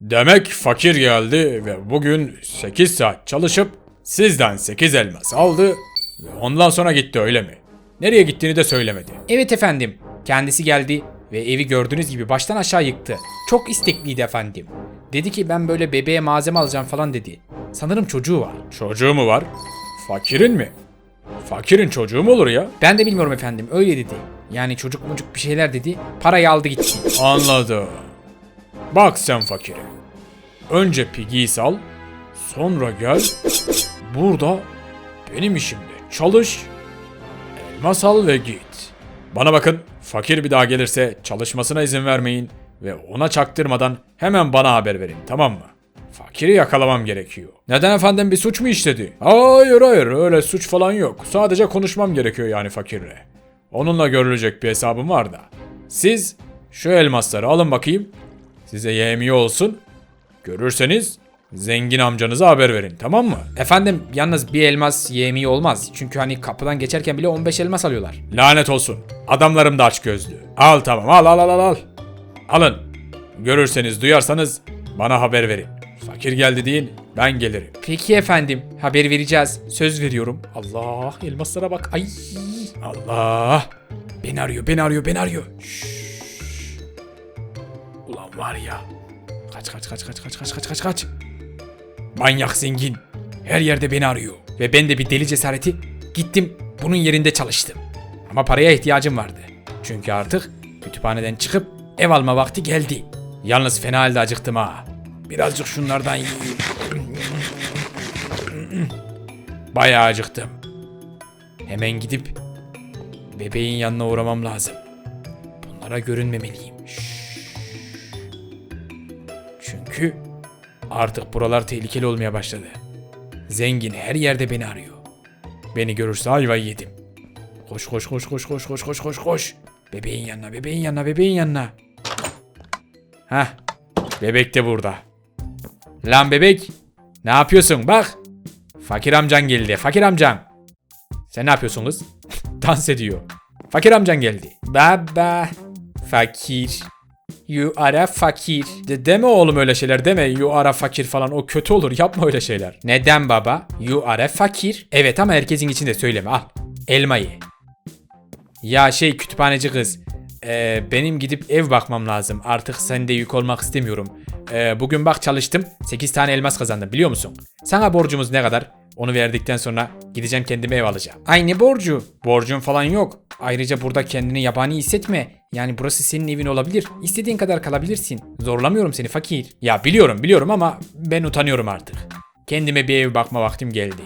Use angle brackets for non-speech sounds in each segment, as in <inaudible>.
Demek fakir geldi ve bugün 8 saat çalışıp sizden 8 elmas aldı ve ondan sonra gitti öyle mi? Nereye gittiğini de söylemedi. Evet efendim. Kendisi geldi ve evi gördüğünüz gibi baştan aşağı yıktı. Çok istekliydi efendim. Dedi ki ben böyle bebeğe malzeme alacağım falan dedi. Sanırım çocuğu var. Çocuğu mu var? Fakirin mi? Fakirin çocuğu mu olur ya? Ben de bilmiyorum efendim öyle dedi. Yani çocuk mucuk bir şeyler dedi. Parayı aldı gitti. Anladım. Bak sen fakire. Önce Piggy'yi sal, sonra gel. Burada benim işimde çalış, elmas al ve git. Bana bakın, fakir bir daha gelirse çalışmasına izin vermeyin ve ona çaktırmadan hemen bana haber verin, tamam mı? Fakiri yakalamam gerekiyor. Neden efendim bir suç mu işledi? Hayır hayır öyle suç falan yok. Sadece konuşmam gerekiyor yani fakirle. Onunla görülecek bir hesabım var da. Siz şu elmasları alın bakayım. Size yemi olsun. Görürseniz zengin amcanıza haber verin tamam mı? Efendim yalnız bir elmas yemeği olmaz. Çünkü hani kapıdan geçerken bile 15 elmas alıyorlar. Lanet olsun. Adamlarım da aç gözlü. Al tamam al al al al al. Alın. Görürseniz duyarsanız bana haber verin. Fakir geldi deyin ben gelirim. Peki efendim haber vereceğiz. Söz veriyorum. Allah elmaslara bak. Ay. Allah. Beni arıyor beni arıyor beni arıyor. Şşş. Var ya. Kaç kaç kaç kaç kaç kaç kaç kaç kaç. Manyak zengin. Her yerde beni arıyor. Ve ben de bir deli cesareti gittim bunun yerinde çalıştım. Ama paraya ihtiyacım vardı. Çünkü artık kütüphaneden çıkıp ev alma vakti geldi. Yalnız fena halde acıktım ha. Birazcık şunlardan yiyeyim. Bayağı acıktım. Hemen gidip bebeğin yanına uğramam lazım. Bunlara görünmemeliyim. Çünkü artık buralar tehlikeli olmaya başladı. Zengin her yerde beni arıyor. Beni görürse ayvayı yedim. Koş koş koş koş koş koş koş koş koş. Bebeğin yanına, bebeğin yanına, bebeğin yanına. Hah. Bebek de burada. Lan bebek. Ne yapıyorsun bak. Fakir amcan geldi. Fakir amcan. Sen ne yapıyorsun kız? <laughs> Dans ediyor. Fakir amcan geldi. Baba. Fakir. You are a fakir. De deme oğlum öyle şeyler deme. You are a fakir falan o kötü olur <laughs> yapma öyle şeyler. Neden baba? You are a fakir. Evet ama herkesin içinde söyleme al. Elmayı. Ya şey kütüphaneci kız. Ee, benim gidip ev bakmam lazım. Artık sende yük olmak istemiyorum. Ee, bugün bak çalıştım. 8 tane elmas kazandım biliyor musun? Sana borcumuz ne kadar? Onu verdikten sonra gideceğim kendime ev alacağım. Ay ne borcu? Borcun falan yok. Ayrıca burada kendini yabani hissetme. Yani burası senin evin olabilir. İstediğin kadar kalabilirsin. Zorlamıyorum seni fakir. Ya biliyorum biliyorum ama ben utanıyorum artık. Kendime bir ev bakma vaktim geldi.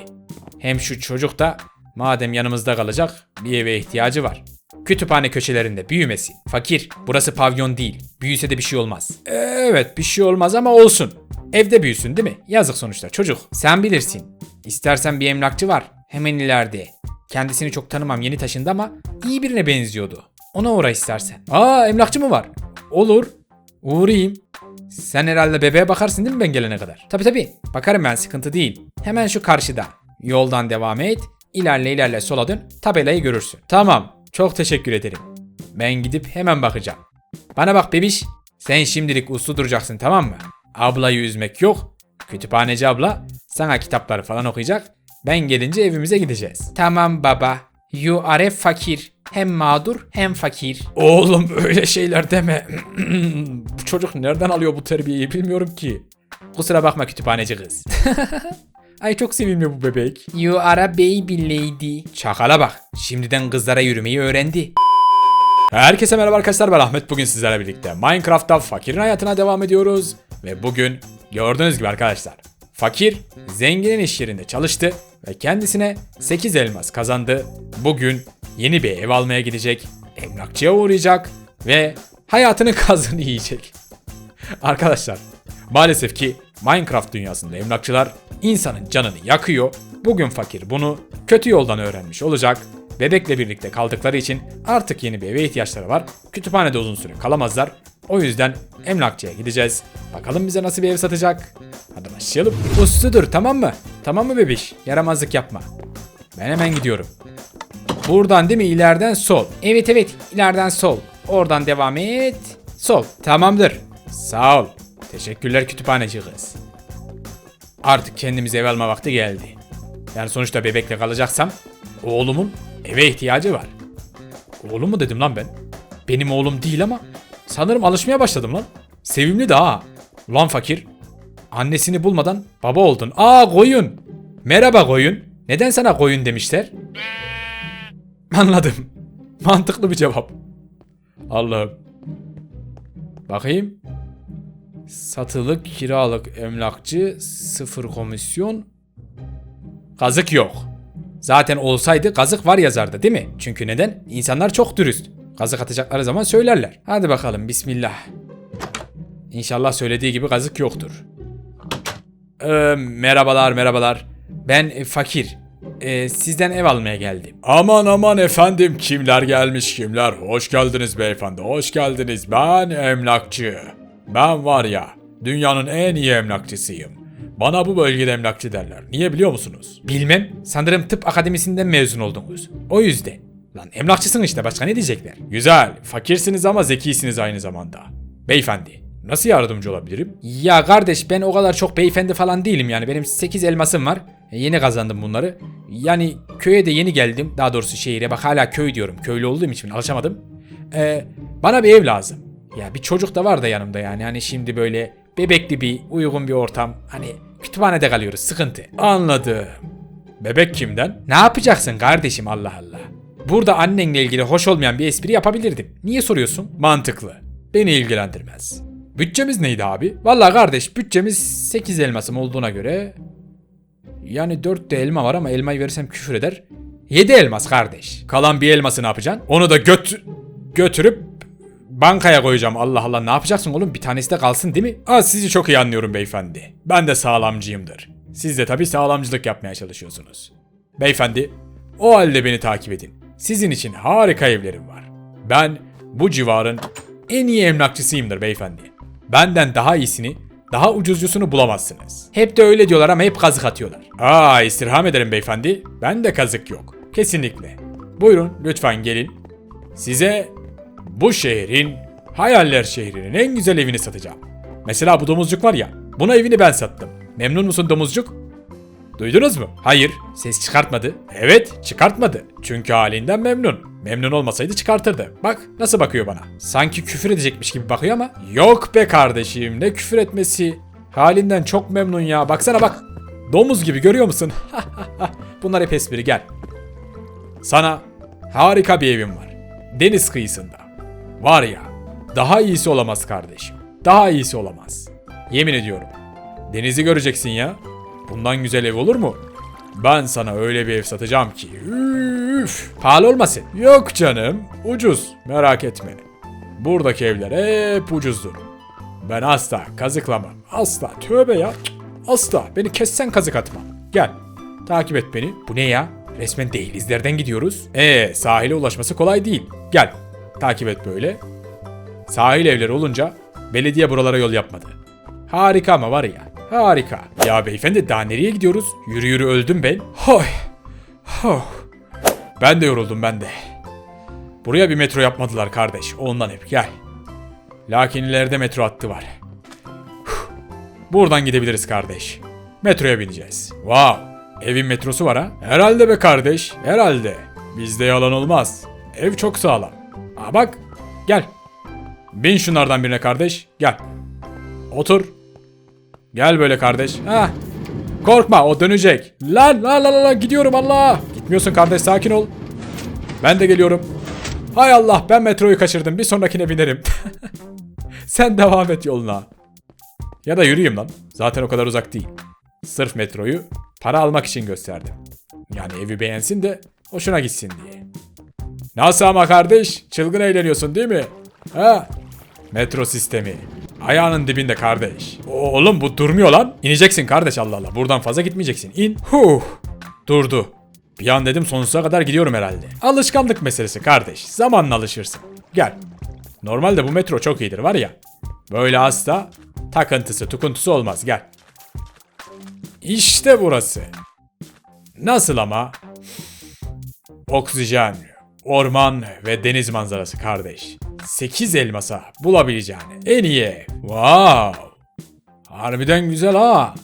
Hem şu çocuk da madem yanımızda kalacak bir eve ihtiyacı var. Kütüphane köşelerinde büyümesin. Fakir, burası pavyon değil. Büyüse de bir şey olmaz. Evet, bir şey olmaz ama olsun. Evde büyüsün değil mi? Yazık sonuçta çocuk. Sen bilirsin. İstersen bir emlakçı var. Hemen ileride. Kendisini çok tanımam yeni taşındı ama iyi birine benziyordu. Ona uğra istersen. Aa emlakçı mı var? Olur. Uğrayayım. Sen herhalde bebeğe bakarsın değil mi ben gelene kadar? Tabi tabi. Bakarım ben sıkıntı değil. Hemen şu karşıda. Yoldan devam et. İlerle ilerle sola dön. Tabelayı görürsün. Tamam. Çok teşekkür ederim. Ben gidip hemen bakacağım. Bana bak bebiş. Sen şimdilik uslu duracaksın tamam mı? Ablayı üzmek yok. Kütüphaneci abla sana kitapları falan okuyacak. Ben gelince evimize gideceğiz. Tamam baba. You are a fakir. Hem mağdur hem fakir. Oğlum öyle şeyler deme. <clears throat> bu çocuk nereden alıyor bu terbiyeyi bilmiyorum ki. Kusura bakma kütüphaneci kız. <laughs> Ay çok sevimli bu bebek. You are a baby lady. Çakala bak. Şimdiden kızlara yürümeyi öğrendi. Herkese merhaba arkadaşlar ben Ahmet. Bugün sizlerle birlikte Minecraft'ta fakirin hayatına devam ediyoruz. Ve bugün gördüğünüz gibi arkadaşlar. Fakir zenginin iş yerinde çalıştı ve kendisine 8 elmas kazandı. Bugün yeni bir ev almaya gidecek, emlakçıya uğrayacak ve hayatının <laughs> kazını yiyecek. Arkadaşlar maalesef ki Minecraft dünyasında emlakçılar insanın canını yakıyor. Bugün fakir bunu kötü yoldan öğrenmiş olacak. Bebekle birlikte kaldıkları için artık yeni bir eve ihtiyaçları var. Kütüphanede uzun süre kalamazlar. O yüzden emlakçıya gideceğiz. Bakalım bize nasıl bir ev satacak. Hadi başlayalım. Usludur tamam mı? Tamam mı bebiş? Yaramazlık yapma. Ben hemen gidiyorum. Buradan değil mi? İleriden sol. Evet evet ileriden sol. Oradan devam et. Sol. Tamamdır. Sağ ol. Teşekkürler kütüphaneci kız. Artık kendimize ev alma vakti geldi. Yani sonuçta bebekle kalacaksam oğlumun eve ihtiyacı var. Oğlum mu dedim lan ben? Benim oğlum değil ama sanırım alışmaya başladım lan. Sevimli daha. Lan fakir. Annesini bulmadan baba oldun. Aa koyun. Merhaba koyun. Neden sana koyun demişler? Anladım. <laughs> Mantıklı bir cevap. Allah'ım. Bakayım. Satılık, kiralık, emlakçı, sıfır komisyon. Kazık yok. Zaten olsaydı kazık var yazardı değil mi? Çünkü neden? İnsanlar çok dürüst. Kazık atacakları zaman söylerler. Hadi bakalım bismillah. İnşallah söylediği gibi kazık yoktur. Ee, merhabalar merhabalar. Ben e, fakir. Ee, sizden ev almaya geldim. Aman aman efendim kimler gelmiş kimler. Hoş geldiniz beyefendi hoş geldiniz. Ben emlakçı. Ben var ya dünyanın en iyi emlakçısıyım. Bana bu bölgede emlakçı derler. Niye biliyor musunuz? Bilmem. Sanırım tıp akademisinden mezun oldunuz. O yüzden. Lan emlakçısın işte başka ne diyecekler? Güzel. Fakirsiniz ama zekisiniz aynı zamanda. Beyefendi. Nasıl yardımcı olabilirim? Ya kardeş ben o kadar çok beyefendi falan değilim yani. Benim 8 elmasım var. E, Yeni kazandım bunları. Yani köye de yeni geldim. Daha doğrusu şehire. Bak hala köy diyorum. Köylü olduğum için alışamadım. Ee, bana bir ev lazım. Ya bir çocuk da var da yanımda yani. Hani şimdi böyle bebekli bir uygun bir ortam. Hani kütüphanede kalıyoruz. Sıkıntı. Anladım. Bebek kimden? Ne yapacaksın kardeşim Allah Allah. Burada annenle ilgili hoş olmayan bir espri yapabilirdim. Niye soruyorsun? Mantıklı. Beni ilgilendirmez. Bütçemiz neydi abi? Vallahi kardeş bütçemiz 8 elmasım olduğuna göre... Yani 4 de elma var ama elmayı verirsem küfür eder. 7 elmas kardeş. Kalan bir elması ne yapacaksın? Onu da göt götürüp bankaya koyacağım. Allah Allah ne yapacaksın oğlum? Bir tanesi de kalsın değil mi? Aa, sizi çok iyi anlıyorum beyefendi. Ben de sağlamcıyımdır. Siz de tabii sağlamcılık yapmaya çalışıyorsunuz. Beyefendi, o halde beni takip edin. Sizin için harika evlerim var. Ben bu civarın en iyi emlakçısıyımdır beyefendi. Benden daha iyisini, daha ucuzcusunu bulamazsınız. Hep de öyle diyorlar ama hep kazık atıyorlar. Aa istirham ederim beyefendi. Ben de kazık yok. Kesinlikle. Buyurun lütfen gelin. Size bu şehrin, hayaller şehrinin en güzel evini satacağım. Mesela bu domuzcuk var ya, buna evini ben sattım. Memnun musun domuzcuk? Duydunuz mu? Hayır. Ses çıkartmadı. Evet, çıkartmadı. Çünkü halinden memnun. Memnun olmasaydı çıkartırdı. Bak nasıl bakıyor bana. Sanki küfür edecekmiş gibi bakıyor ama. Yok be kardeşim ne küfür etmesi. Halinden çok memnun ya. Baksana bak. Domuz gibi görüyor musun? <laughs> Bunlar hep espri gel. Sana harika bir evim var. Deniz kıyısında. Var ya, daha iyisi olamaz kardeşim. Daha iyisi olamaz. Yemin ediyorum. Denizi göreceksin ya. Bundan güzel ev olur mu? Ben sana öyle bir ev satacağım ki. Üf, pahalı olmasın. Yok canım, ucuz. Merak etme. Buradaki evler hep ucuzdur. Ben asla kazıklamam. Asla. Tövbe ya. Asla. Beni kessen kazık atmam. Gel. Takip et beni. Bu ne ya? Resmen dehlizlerden gidiyoruz. Ee, sahile ulaşması kolay değil. Gel. Takip et böyle. Sahil evleri olunca belediye buralara yol yapmadı. Harika ama var ya. Harika. Ya beyefendi daha nereye gidiyoruz? Yürü yürü öldüm ben. Hoy. Hoh. Ben de yoruldum ben de. Buraya bir metro yapmadılar kardeş. Ondan hep gel. Lakin ileride metro hattı var. Buradan gidebiliriz kardeş. Metroya bineceğiz. Wow. Evin metrosu var ha. Herhalde be kardeş. Herhalde. Bizde yalan olmaz. Ev çok sağlam. Aa bak. Gel. Bin şunlardan birine kardeş. Gel. Otur. Gel böyle kardeş. Ha. Korkma o dönecek. Lan la la la la gidiyorum Allah. Gitmiyorsun kardeş sakin ol. Ben de geliyorum. Hay Allah ben metroyu kaçırdım. Bir sonrakine binerim. <laughs> Sen devam et yoluna. Ya da yürüyeyim lan. Zaten o kadar uzak değil. Sırf metroyu para almak için gösterdim. Yani evi beğensin de hoşuna gitsin diye. Nasıl ama kardeş? Çılgın eğleniyorsun değil mi? Ha? Metro sistemi. Ayağının dibinde kardeş. Oğlum bu durmuyor lan. İneceksin kardeş Allah Allah. Buradan fazla gitmeyeceksin. İn. Huh. Durdu. Bir an dedim sonsuza kadar gidiyorum herhalde. Alışkanlık meselesi kardeş. Zamanla alışırsın. Gel. Normalde bu metro çok iyidir var ya. Böyle hasta takıntısı tukuntusu olmaz gel. İşte burası. Nasıl ama? Oksijen, orman ve deniz manzarası kardeş. 8 elmasa bulabileceğin en iyi ev. Wow. Harbiden güzel ha.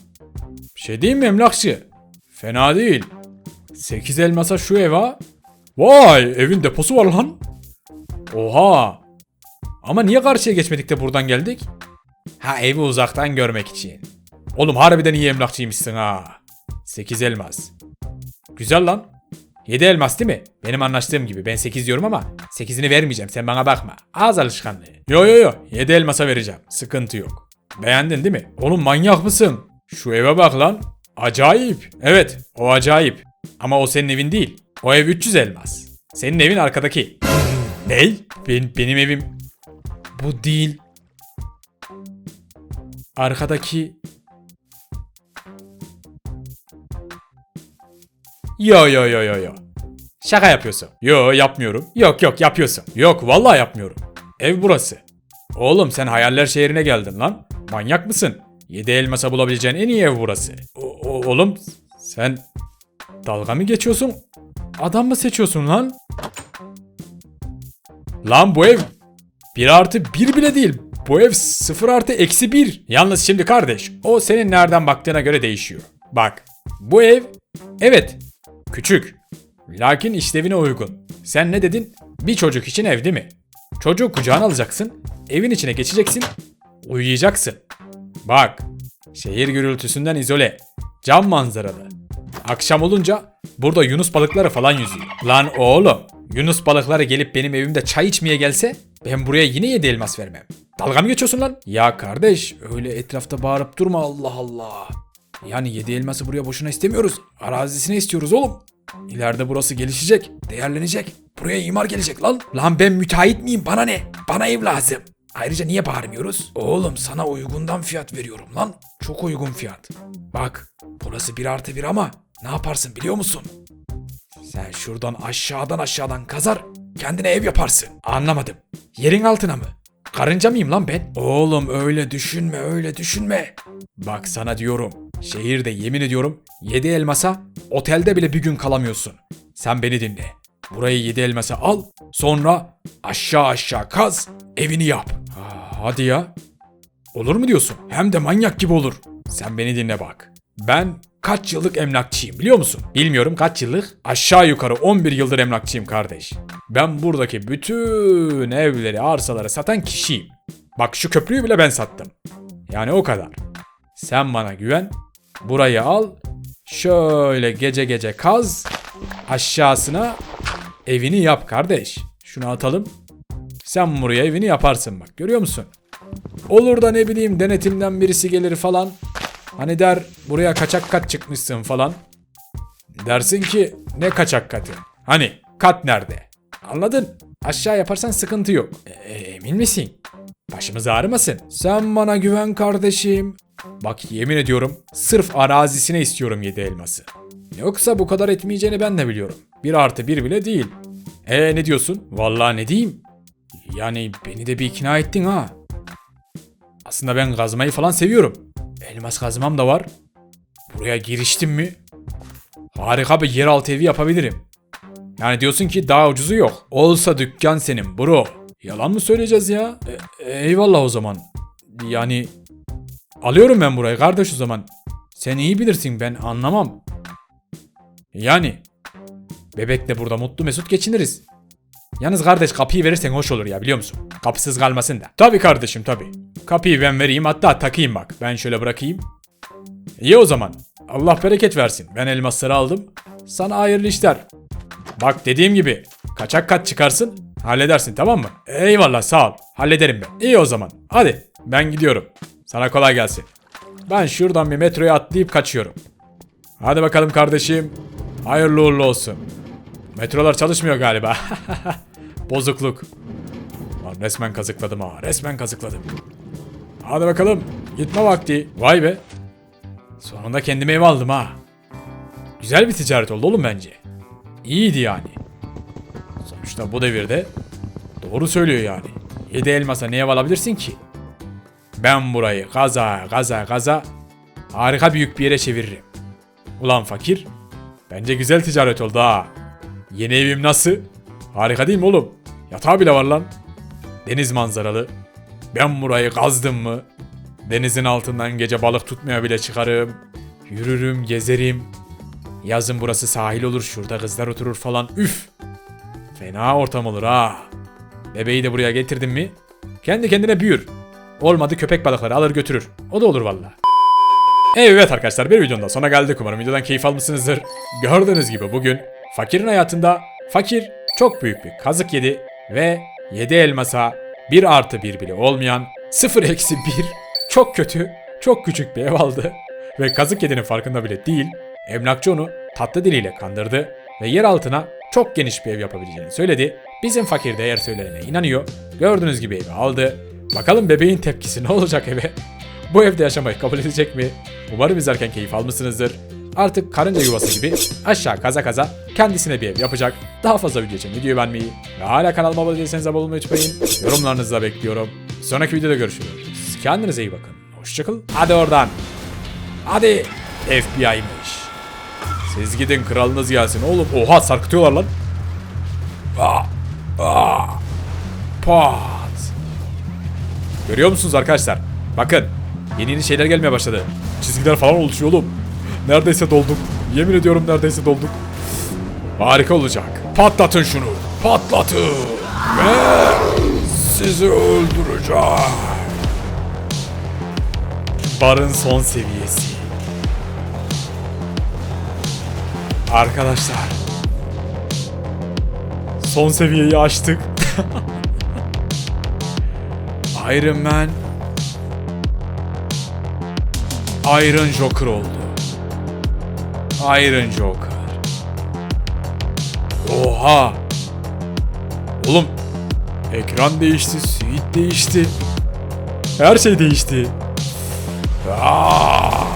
Bir şey diyeyim mi emlakçı? Fena değil. 8 elmasa şu ev ha. Vay evin deposu var lan. Oha. Ama niye karşıya geçmedik de buradan geldik? Ha evi uzaktan görmek için. Oğlum harbiden iyi emlakçıymışsın ha. 8 elmas. Güzel lan. 7 elmas değil mi? Benim anlaştığım gibi. Ben 8 diyorum ama 8'ini vermeyeceğim. Sen bana bakma. Ağız alışkanlığı. Yo yo yo. 7 elmasa vereceğim. Sıkıntı yok. Beğendin değil mi? Oğlum manyak mısın? Şu eve bak lan. Acayip. Evet o acayip. Ama o senin evin değil. O ev 300 elmas. Senin evin arkadaki. Ney? Ben, benim evim... Bu değil. Arkadaki... Yo yo yo yo yo. Şaka yapıyorsun. Yo yapmıyorum. Yok yok yapıyorsun. Yok vallahi yapmıyorum. Ev burası. Oğlum sen hayaller şehrine geldin lan. Manyak mısın? 7 elmasa bulabileceğin en iyi ev burası. O- o- oğlum sen dalga mı geçiyorsun? Adam mı seçiyorsun lan? Lan bu ev 1 artı 1 bile değil. Bu ev 0 artı eksi 1. Yalnız şimdi kardeş o senin nereden baktığına göre değişiyor. Bak bu ev evet küçük. Lakin işlevine uygun. Sen ne dedin? Bir çocuk için ev değil mi? Çocuğu kucağına alacaksın, evin içine geçeceksin, uyuyacaksın. Bak, şehir gürültüsünden izole, cam manzaralı. Akşam olunca burada yunus balıkları falan yüzüyor. Lan oğlum, yunus balıkları gelip benim evimde çay içmeye gelse ben buraya yine yedi elmas vermem. Dalga mı geçiyorsun lan? Ya kardeş öyle etrafta bağırıp durma Allah Allah. Yani yedi elması buraya boşuna istemiyoruz. Arazisine istiyoruz oğlum. İleride burası gelişecek, değerlenecek. Buraya imar gelecek lan. Lan ben müteahhit miyim? Bana ne? Bana ev lazım. Ayrıca niye bağırmıyoruz? Oğlum sana uygundan fiyat veriyorum lan. Çok uygun fiyat. Bak burası bir artı bir ama ne yaparsın biliyor musun? Sen şuradan aşağıdan aşağıdan kazar kendine ev yaparsın. Anlamadım. Yerin altına mı? Karınca mıyım lan ben? Oğlum öyle düşünme öyle düşünme. Bak sana diyorum. Şehirde yemin ediyorum 7 elmasa otelde bile bir gün kalamıyorsun. Sen beni dinle. Burayı 7 elmasa al sonra aşağı aşağı kaz evini yap. Ha, hadi ya. Olur mu diyorsun? Hem de manyak gibi olur. Sen beni dinle bak. Ben kaç yıllık emlakçıyım biliyor musun? Bilmiyorum kaç yıllık. Aşağı yukarı 11 yıldır emlakçıyım kardeş. Ben buradaki bütün evleri, arsaları satan kişiyim. Bak şu köprüyü bile ben sattım. Yani o kadar. Sen bana güven. Burayı al. Şöyle gece gece kaz. Aşağısına evini yap kardeş. Şunu atalım. Sen buraya evini yaparsın bak görüyor musun? Olur da ne bileyim denetimden birisi gelir falan. Hani der buraya kaçak kat çıkmışsın falan. Dersin ki ne kaçak katı? Hani kat nerede? Anladın? Aşağı yaparsan sıkıntı yok. E, emin misin? Başımız ağrımasın. Sen bana güven kardeşim. Bak yemin ediyorum sırf arazisine istiyorum 7 elması. Yoksa bu kadar etmeyeceğini ben de biliyorum. Bir artı bir bile değil. E ne diyorsun? Vallahi ne diyeyim? Yani beni de bir ikna ettin ha. Aslında ben kazmayı falan seviyorum. Elmas kazmam da var. Buraya giriştim mi? Harika bir yeraltı evi yapabilirim. Yani diyorsun ki daha ucuzu yok. Olsa dükkan senin bro. Yalan mı söyleyeceğiz ya? E- eyvallah o zaman. Yani alıyorum ben burayı kardeş o zaman. Sen iyi bilirsin ben anlamam. Yani bebekle burada mutlu mesut geçiniriz. Yalnız kardeş kapıyı verirsen hoş olur ya biliyor musun? Kapısız kalmasın da. Tabii kardeşim tabii. Kapıyı ben vereyim hatta takayım bak. Ben şöyle bırakayım. İyi o zaman. Allah bereket versin. Ben elmasları aldım. Sana hayırlı işler. Bak dediğim gibi kaçak kat çıkarsın halledersin tamam mı? Eyvallah sağ ol. Hallederim ben. İyi o zaman. Hadi ben gidiyorum. Sana kolay gelsin. Ben şuradan bir metroya atlayıp kaçıyorum. Hadi bakalım kardeşim. Hayırlı uğurlu olsun. Metrolar çalışmıyor galiba. <laughs> Bozukluk. Lan resmen kazıkladım ha. Resmen kazıkladım. Hadi bakalım. Gitme vakti. Vay be. Sonunda kendime ev aldım ha. Güzel bir ticaret oldu oğlum bence. İyiydi yani. Sonuçta bu devirde doğru söylüyor yani. 7 elmasa ne ev alabilirsin ki? Ben burayı kaza kaza kaza harika büyük bir yere çeviririm. Ulan fakir. Bence güzel ticaret oldu ha. Yeni evim nasıl? Harika değil mi oğlum? Yatağı bile var lan. Deniz manzaralı. Ben burayı kazdım mı? Denizin altından gece balık tutmaya bile çıkarım. Yürürüm, gezerim. Yazın burası sahil olur, şurada kızlar oturur falan. Üf! Fena ortam olur ha. Bebeği de buraya getirdim mi? Kendi kendine büyür. Olmadı köpek balıkları alır götürür. O da olur valla. Evet arkadaşlar bir videonun da sona geldik. Umarım videodan keyif almışsınızdır. Gördüğünüz gibi bugün fakirin hayatında fakir çok büyük bir kazık yedi ve 7 elmasa 1 artı 1 bile olmayan 0 eksi 1 çok kötü çok küçük bir ev aldı. Ve kazık yediğinin farkında bile değil. Emlakçı onu tatlı diliyle kandırdı ve yer altına çok geniş bir ev yapabileceğini söyledi. Bizim fakir de eğer söylenene inanıyor. Gördüğünüz gibi evi aldı. Bakalım bebeğin tepkisi ne olacak eve? <laughs> Bu evde yaşamayı kabul edecek mi? Umarım izlerken keyif almışsınızdır. Artık karınca yuvası gibi aşağı kaza kaza kendisine bir ev yapacak. Daha fazla video için videoyu beğenmeyi ve hala kanalıma abone değilseniz abone olmayı unutmayın. Yorumlarınızı da bekliyorum. Sonraki videoda görüşürüz. Kendinize iyi bakın. Hoşçakalın. Hadi oradan. Hadi. FBI'miş. Siz gidin kralınız gelsin oğlum. Oha sarkıtıyorlar lan. Aa, aa. Pat. Görüyor musunuz arkadaşlar? Bakın. Yeni yeni şeyler gelmeye başladı. Çizgiler falan oluşuyor oğlum. Neredeyse dolduk. Yemin ediyorum neredeyse dolduk. Harika olacak. Patlatın şunu. Patlatın. Ve sizi öldüreceğim. Barın son seviyesi. Arkadaşlar. Son seviyeyi açtık. <laughs> Iron Man Iron Joker oldu. Iron Joker. Oha. Oğlum ekran değişti, suit değişti. Her şey değişti. Aa!